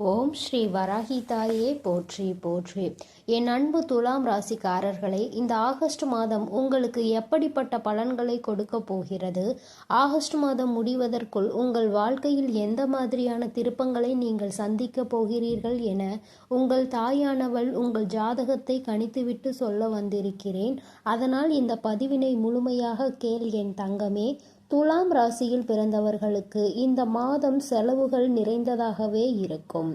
ஓம் ஸ்ரீ வராகிதாயே போற்றி போற்றி. என் அன்பு துலாம் ராசிக்காரர்களை இந்த ஆகஸ்ட் மாதம் உங்களுக்கு எப்படிப்பட்ட பலன்களை கொடுக்க போகிறது? ஆகஸ்ட் மாதம் முடிவதற்குள் உங்கள் வாழ்க்கையில் எந்த மாதிரியான திருப்பங்களை நீங்கள் சந்திக்க போகிறீர்கள் என உங்கள் தாயானவள் உங்கள் ஜாதகத்தை கணித்துவிட்டு சொல்ல வந்திருக்கிறேன். அதனால் இந்த பதிவினை முழுமையாக கேள் என் தங்கமே. துலாம் ராசியில் பிறந்தவர்களுக்கு இந்த மாதம் செலவுகள் நிறைந்ததாகவே இருக்கும்.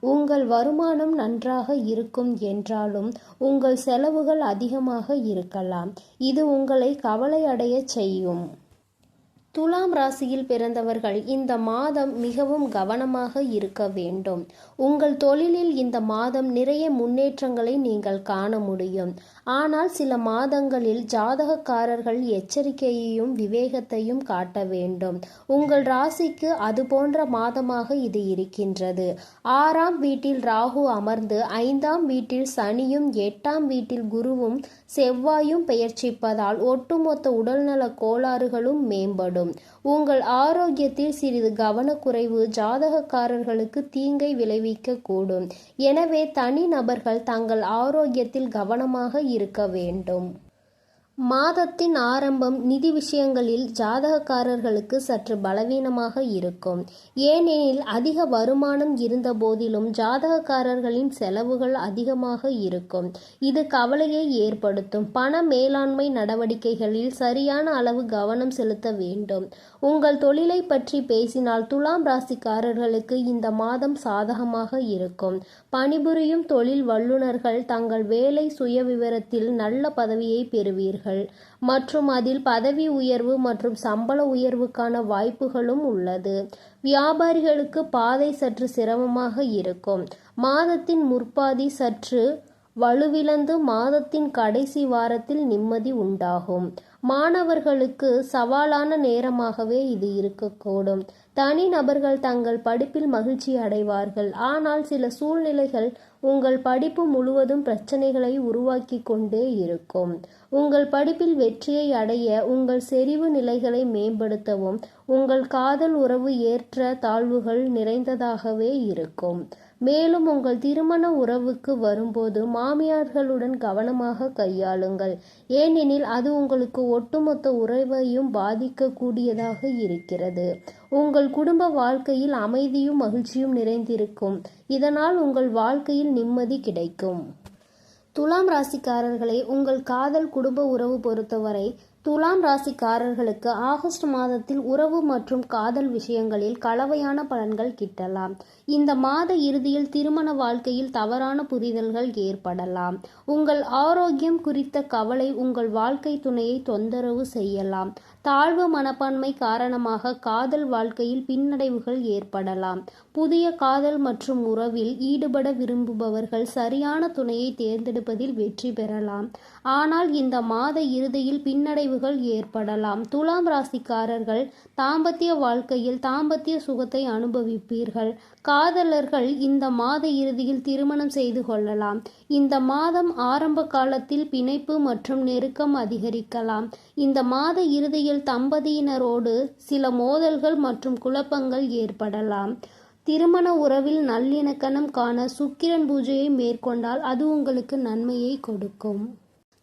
உங்கள் வருமானம் நன்றாக இருக்கும் என்றாலும் உங்கள் செலவுகள் அதிகமாக இருக்கலாம். இது உங்களை கவலையடையச் செய்யும். துலாம் ராசியில் பிறந்தவர்கள் இந்த மாதம் மிகவும் கவனமாக இருக்க வேண்டும். உங்கள் தொழிலில் இந்த மாதம் நிறைய முன்னேற்றங்களை நீங்கள் காண முடியும். ஆனால் சில மாதங்களில் ஜாதகக்காரர்கள் எச்சரிக்கையையும் விவேகத்தையும் காட்ட வேண்டும். உங்கள் ராசிக்கு அது போன்ற மாதமாக இது இருக்கின்றது. ஆறாம் வீட்டில் ராகு அமர்ந்து ஐந்தாம் வீட்டில் சனியும் எட்டாம் வீட்டில் குருவும் செவ்வாயும் பெயர்ச்சிப்பதால் ஒட்டுமொத்த உடல்நல கோளாறுகளும் மேம்படும். உங்கள் ஆரோக்கியத்தில் சிறிது கவனக்குறைவு ஜாதகக்காரர்களுக்கு தீங்கை விளைவிக்க கூடும் எனவே தனி நபர்கள் தங்கள் ஆரோக்கியத்தில் கவனமாக இருக்க வேண்டும். மாதத்தின் ஆரம்பம் நிதி விஷயங்களில் ஜாதகக்காரர்களுக்கு சற்று பலவீனமாக இருக்கும். ஏனெனில் அதிக வருமானம் இருந்த போதிலும் ஜாதகக்காரர்களின் செலவுகள் அதிகமாக இருக்கும். இது கவலையை ஏற்படுத்தும். பண மேலாண்மை நடவடிக்கைகளில் சரியான அளவு கவனம் செலுத்த வேண்டும். உங்கள் தொழிலை பற்றி பேசினால் துலாம் ராசிக்காரர்களுக்கு இந்த மாதம் சாதகமாக இருக்கும். பணிபுரியும் தொழில் வல்லுநர்கள் தங்கள் வேலை சுயவிவரத்தில் நல்ல பதவியை பெறுவீர்கள். மற்றும் அதில் பதவி உயர்வு மற்றும் சம்பள உயர்வுக்கான வாய்ப்புகளும் உள்ளது. வியாபாரிகளுக்கு பாதை சற்று சிரமமாக இருக்கும். மாதத்தின் முற்பாதி சற்று வலுவிழந்து மாதத்தின் கடைசி வாரத்தில் நிம்மதி உண்டாகும். மாணவர்களுக்கு சவாலான நேரமாகவே இது இருக்கக்கூடும். தனி நபர்கள் தங்கள் படிப்பில் மகிழ்ச்சி அடைவார்கள். ஆனால் சில சூழ்நிலைகள் உங்கள் படிப்பு முழுவதும் பிரச்சனைகளை உருவாக்கி கொண்டே இருக்கும். உங்கள் படிப்பில் வெற்றியை அடைய உங்கள் செறிவு நிலைகளை மேம்படுத்தவும் உங்கள் காதல் உறவு ஏற்ற தாழ்வுகள் நிறைந்ததாகவே இருக்கும். மேலும் உங்கள் திருமண உறவுக்கு வரும்போது மாமியார்களுடன் கவனமாக கையாளுங்கள். ஏனெனில் அது உங்களுக்கு ஒட்டுமொத்த உறவையும் பாதிக்கக்கூடியதாக இருக்கிறது. உங்கள் குடும்ப வாழ்க்கையில் அமைதியும் மகிழ்ச்சியும் நிறைந்திருக்கும். இதனால் உங்கள் வாழ்க்கையில் நிம்மதி கிடைக்கும். துலாம் ராசிக்காரர்களே உங்கள் காதல் குடும்ப உறவு பொறுத்தவரை துலாம் ராசிக்காரர்களுக்கு ஆகஸ்ட் மாதத்தில் உறவு மற்றும் காதல் விஷயங்களில் கலவையான பலன்கள் கிட்டலாம். இந்த மாத இறுதியில் திருமண வாழ்க்கையில் தவறான புரிதல்கள் ஏற்படலாம். உங்கள் ஆரோக்கியம் குறித்த கவலை உங்கள் வாழ்க்கை துணையை தொந்தரவு செய்யலாம். தாழ்வு மனப்பான்மை காரணமாக காதல் வாழ்க்கையில் பின்னடைவுகள் ஏற்படலாம். புதிய காதல் மற்றும் உறவில் ஈடுபட விரும்புபவர்கள் சரியான துணையை தேர்ந்தெடுப்பதில் வெற்றி பெறலாம். ஆனால் இந்த மாத இறுதியில் பின்னடைவுகள் ஏற்படலாம். துலாம் ராசிக்காரர்கள் தாம்பத்திய வாழ்க்கையில் தாம்பத்திய சுகத்தை அனுபவிப்பீர்கள். காதலர்கள் இந்த மாத இறுதியில் திருமணம் செய்து கொள்ளலாம். இந்த மாதம் ஆரம்ப காலத்தில் பிணைப்பு மற்றும் நெருக்கம் அதிகரிக்கலாம். இந்த மாத இறுதியில் தம்பதியினரோடு சில மோதல்கள் மற்றும் குழப்பங்கள் ஏற்படலாம். திருமண உறவில் நல்லிணக்கணம் காண சுக்கிரன் பூஜையை மேற்கொண்டால் அது உங்களுக்கு நன்மையை கொடுக்கும்.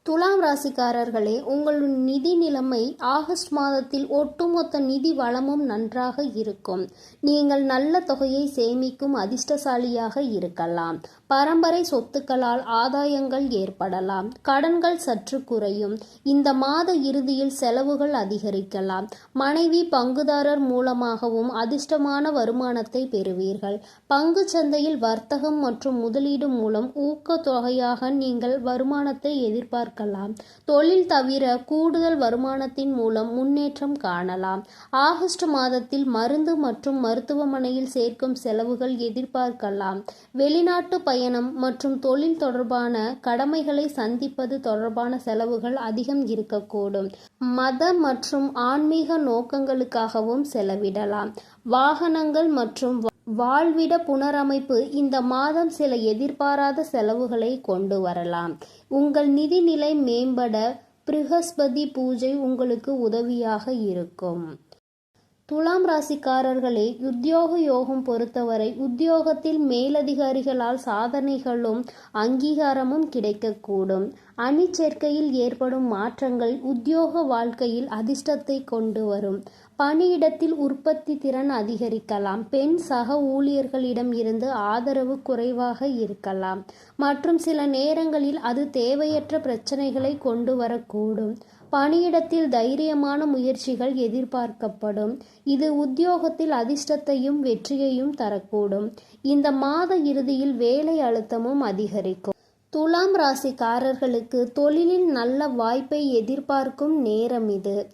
துலாம் ராசிக்காரர்களே உங்களின் நிதி நிலைமை ஆகஸ்ட் மாதத்தில் ஒட்டுமொத்த நிதி வளமும் நன்றாக இருக்கும். நீங்கள் நல்ல தொகையை சேமிக்கும் அதிர்ஷ்டசாலியாக இருக்கலாம். பரம்பரை சொத்துக்களால் ஆதாயங்கள் ஏற்படலாம். கடன்கள் சற்று குறையும். இந்த மாத இறுதியில் செலவுகள் அதிகரிக்கலாம். மனைவி பங்குதாரர் மூலமாகவும் அதிர்ஷ்டமான வருமானத்தை பெறுவீர்கள். பங்கு சந்தையில் வர்த்தகம் மற்றும் முதலீடு மூலம் ஊக்கத்தொகையாக நீங்கள் வருமானத்தை எதிர்பார்க்க எதிர்பார்க்கலாம் தொழில் தவிர கூடுதல் வருமானத்தின் மூலம் முன்னேற்றம் காணலாம். ஆகஸ்ட் மாதத்தில் மருந்து மற்றும் மருத்துவமனையில் சேர்க்கும் செலவுகள் எதிர்பார்க்கலாம். வெளிநாட்டு பயணம் மற்றும் தொழில் தொடர்பான கடமைகளை சந்திப்பது தொடர்பான செலவுகள் அதிகம் இருக்கக்கூடும். மத மற்றும் ஆன்மீக நோக்கங்களுக்காகவும் செலவிடலாம். வாகனங்கள் மற்றும் வாழ்விட புனரமைப்பு இந்த மாதம் சில எதிர்பாராத செலவுகளை கொண்டு வரலாம். உங்கள் நிதிநிலை மேம்பட பிருகஸ்பதி பூஜை உங்களுக்கு உதவியாக இருக்கும். துலாம் ராசிக்காரர்களே உத்தியோக யோகம் பொறுத்தவரை உத்தியோகத்தில் மேலதிகாரிகளால் சாதனைகளும் அங்கீகாரமும் கிடைக்கக்கூடும். அணிச்சேர்க்கையில் ஏற்படும் மாற்றங்கள் உத்தியோக வாழ்க்கையில் அதிர்ஷ்டத்தை கொண்டு வரும். பணியிடத்தில் உற்பத்தி திறன் அதிகரிக்கலாம். பெண் சக ஊழியர்களிடம் இருந்து ஆதரவு குறைவாக இருக்கலாம். மற்றும் சில நேரங்களில் அது தேவையற்ற பிரச்சனைகளை கொண்டு வரக்கூடும். பணியிடத்தில் தைரியமான முயற்சிகள் எதிர்பார்க்கப்படும். இது உத்தியோகத்தில் அதிர்ஷ்டத்தையும் வெற்றியையும் தரக்கூடும். இந்த மாத இறுதியில் வேலை அழுத்தமும் அதிகரிக்கும். துலாம் ராசிக்காரர்களுக்கு தொழிலில் நல்ல வாய்ப்பை எதிர்பார்க்கும் நேரம் இது.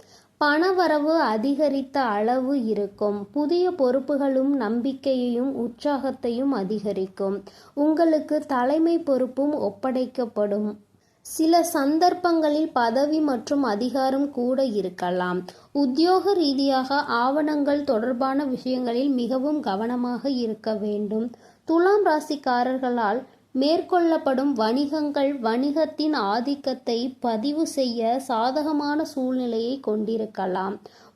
பணவரவு அதிகரித்த அளவு இருக்கும். புதிய பொறுப்புகளும் நம்பிக்கையையும் உற்சாகத்தையும் அதிகரிக்கும். உங்களுக்கு தலைமை பொறுப்பும் ஒப்படைக்கப்படும். சில சந்தர்ப்பங்களில் பதவி மற்றும் அதிகாரம் கூட இருக்கலாம். உத்தியோக ரீதியாக ஆவணங்கள் தொடர்பான விஷயங்களில் மிகவும் கவனமாக இருக்க வேண்டும். துலாம் ராசிக்காரர்களால் மேற்கொள்ளப்படும் வணிகங்கள் வணிகத்தின் ஆதிக்கத்தை பதிவு செய்ய சாதகமான சூழ்நிலையை கொண்டிருக்கலாம்.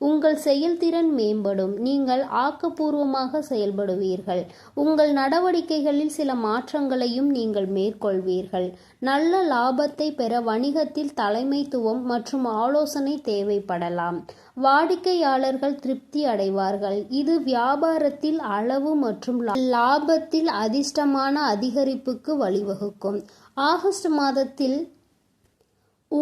உங்கள் செயல்திறன் மேம்படும். நீங்கள் ஆக்கப்பூர்வமாக செயல்படுவீர்கள். உங்கள் நடவடிக்கைகளில் சில மாற்றங்களையும் நீங்கள் மேற்கொள்வீர்கள். நல்ல லாபத்தை பெற வணிகத்தில் தலைமைத்துவம் மற்றும் ஆலோசனை தேவைப்படலாம். வாடிக்கையாளர்கள் திருப்தி அடைவார்கள். இது வியாபாரத்தில் அளவு மற்றும் லாபத்தில் அதிர்ஷ்டமான அதிகரிப்புக்கு வழிவகுக்கும். ஆகஸ்ட் மாதத்தில்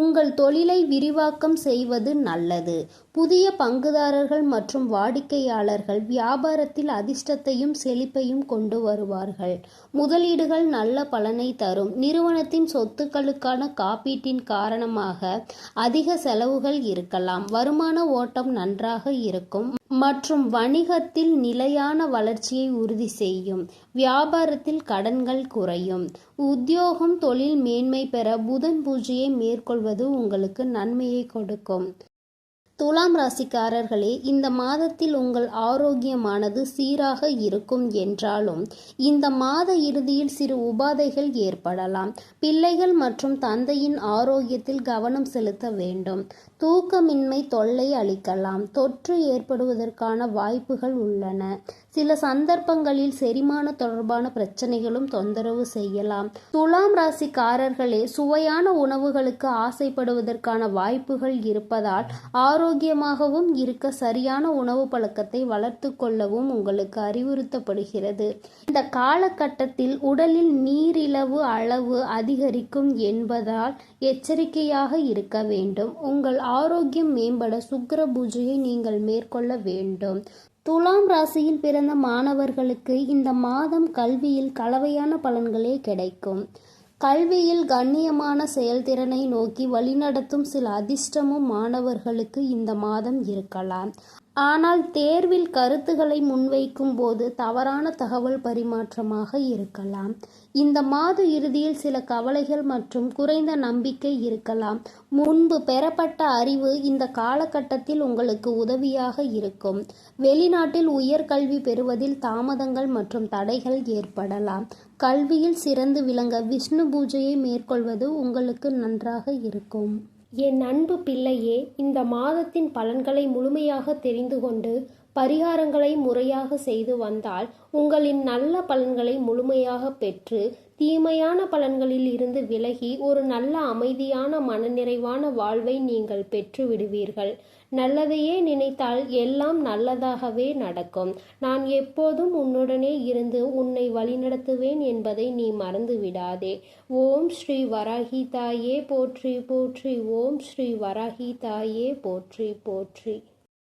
உங்கள் தொழிலை விரிவாக்கம் செய்வது நல்லது. புதிய பங்குதாரர்கள் மற்றும் வாடிக்கையாளர்கள் வியாபாரத்தில் அதிர்ஷ்டத்தையும் செழிப்பையும் கொண்டு வருவார்கள். முதலீடுகள் நல்ல பலனை தரும். நிறுவனத்தின் சொத்துக்களுக்கான காப்பீட்டின் காரணமாக அதிக செலவுகள் இருக்கலாம். வருமான ஓட்டம் நன்றாக இருக்கும். மற்றும் வணிகத்தில் நிலையான வளர்ச்சியை உறுதி செய்யும். வியாபாரத்தில் கடன்கள் குறையும். உத்தியோகம் தொழில் மேன்மை பெற புதன் பூஜையை மேற்கொள்வது உங்களுக்கு நன்மையை கொடுக்கும். துலாம் ராசிக்காரர்களே இந்த மாதத்தில் உங்கள் ஆரோக்கியமானது சீராக இருக்கும் என்றாலும் இந்த மாத இறுதியில் சிறு உபாதைகள் ஏற்படலாம். பிள்ளைகள் மற்றும் தந்தையின் ஆரோக்கியத்தில் கவனம் செலுத்த வேண்டும். தூக்கமின்மை தொல்லை அளிக்கலாம். தொற்று ஏற்படுவதற்கான வாய்ப்புகள் உள்ளன. சில சந்தர்ப்பங்களில் செரிமான தொடர்பான பிரச்சனைகளும் தொந்தரவு செய்யலாம். துலாம் ராசிக்காரர்களே சுவையான உணவுகளுக்கு ஆசைப்படுவதற்கான வாய்ப்புகள் இருப்பதால் ஆரோக்கியமாகவும் இருக்க சரியான உணவு பழக்கத்தை வளர்த்து கொள்ளவும் உங்களுக்கு அறிவுறுத்தப்படுகிறது. இந்த காலகட்டத்தில் உடலில் நீரிழவு அளவு அதிகரிக்கும் என்பதால் எச்சரிக்கையாக இருக்க வேண்டும். உங்கள் ஆரோக்கியம் மேம்பட சுக்கர பூஜையை நீங்கள் மேற்கொள்ள வேண்டும். துலாம் ராசியில் பிறந்த மாணவர்களுக்கு இந்த மாதம் கல்வியில் கலவையான பலன்களே கிடைக்கும். கல்வியில் கண்ணியமான செயல்திறனை நோக்கி வழிநடத்தும் சில அதிர்ஷ்டமும் மாணவர்களுக்கு இந்த மாதம் இருக்கலாம். ஆனால் தேர்வில் கருத்துக்களை முன்வைக்கும் போது தவறான தகவல் பரிமாற்றமாக இருக்கலாம். இந்த மாத இறுதியில் சில கவலைகள் மற்றும் குறைந்த நம்பிக்கை இருக்கலாம். முன்பு பெறப்பட்ட அறிவு இந்த காலகட்டத்தில் உங்களுக்கு உதவியாக இருக்கும். வெளிநாட்டில் உயர்கல்வி பெறுவதில் தாமதங்கள் மற்றும் தடைகள் ஏற்படலாம். கல்வியில் சிறந்து விளங்க விஷ்ணு பூஜையை மேற்கொள்வது உங்களுக்கு நன்றாக இருக்கும். என் அன்பு பிள்ளையே இந்த மாதத்தின் பலன்களை முழுமையாக தெரிந்து கொண்டு பரிகாரங்களை முறையாக செய்து வந்தால் உங்களின் நல்ல பலன்களை முழுமையாக பெற்று தீமையான பலன்களில் இருந்து விலகி ஒரு நல்ல அமைதியான மனநிறைவான வாழ்வை நீங்கள் பெற்று விடுவீர்கள். நல்லதையே நினைத்தால் எல்லாம் நல்லதாகவே நடக்கும். நான் எப்போதும் உன்னுடனே இருந்து உன்னை வழிநடத்துவேன் என்பதை நீ மறந்து விடாதே ஓம் ஸ்ரீ வராகி தாயே போற்றி போற்றி. ஓம் ஸ்ரீ வராகி தாயே போற்றி போற்றி.